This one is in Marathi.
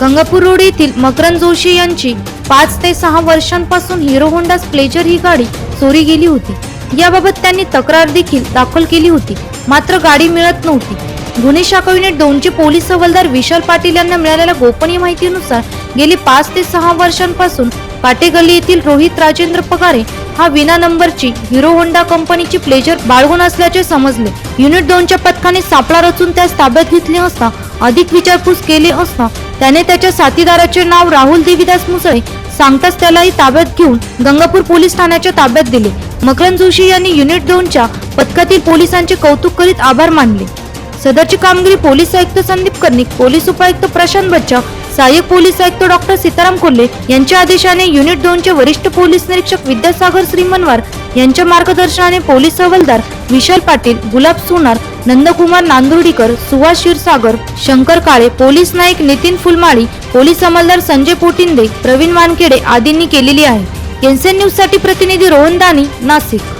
गंगापूर रोड येथील मकरंद जोशी यांची पाच ते सहा वर्षांपासून हिरो होंडा प्लेजर ही गाडी चोरी गेली होती. याबाबत त्यांनी तक्रार देखील दाखल केली होती. मात्र गाडी मिळत नव्हती. गुन्हे शाखा युनिट दोनचे पोलीस हवालदार विशाल पाटील यांना मिळालेल्या गोपनीय माहितीनुसार गेली पाच ते सहा वर्षांपासून पाटेगल्ली येथील रोहित राजेंद्र पगारे हा विना नंबरची हिरो होंडा कंपनीची प्लेजर बाळगून असल्याचे समजले. युनिट दोनच्या पथकाने सापळा रचून त्यास ताब्यात घेतले असता अधिक विचारपूस केली असता त्याने त्याच्या साथीदाराचे नाव राहुल देवीदास मुसळे सांगताच त्यालाही ताब्यात घेऊन गंगापूर पोलीस ठाण्याच्या ताब्यात दिले. मकरंद जोशी यांनी युनिट दोनच्या पथकातील पोलिसांचे कौतुक करीत आभार मानले. सदरची कामगिरी पोलीस आयुक्त संदीप कर्णिक पोलीस उपायुक्त प्रशांत बच्चा सहाय्यक पोलीस आयुक्त डॉक्टर सीताराम कोल्हे यांच्या आदेशाने युनिट दोनचे वरिष्ठ पोलीस निरीक्षक विद्यासागर श्रीमनवार यांच्या मार्गदर्शनाने पोलीस हवालदार विशाल पाटील गुलाब सोनार नंदकुमार नांदुर्डीकर सुभाष क्षीरसागर शंकर काळे पोलीस नाईक नितीन फुलमाळी पोलीस अंमलदार संजय पोटिंदे प्रवीण वानखेडे आदींनी केलेली आहे. एनसीएन न्यूजसाठी प्रतिनिधी रोहन दानी नाशिक.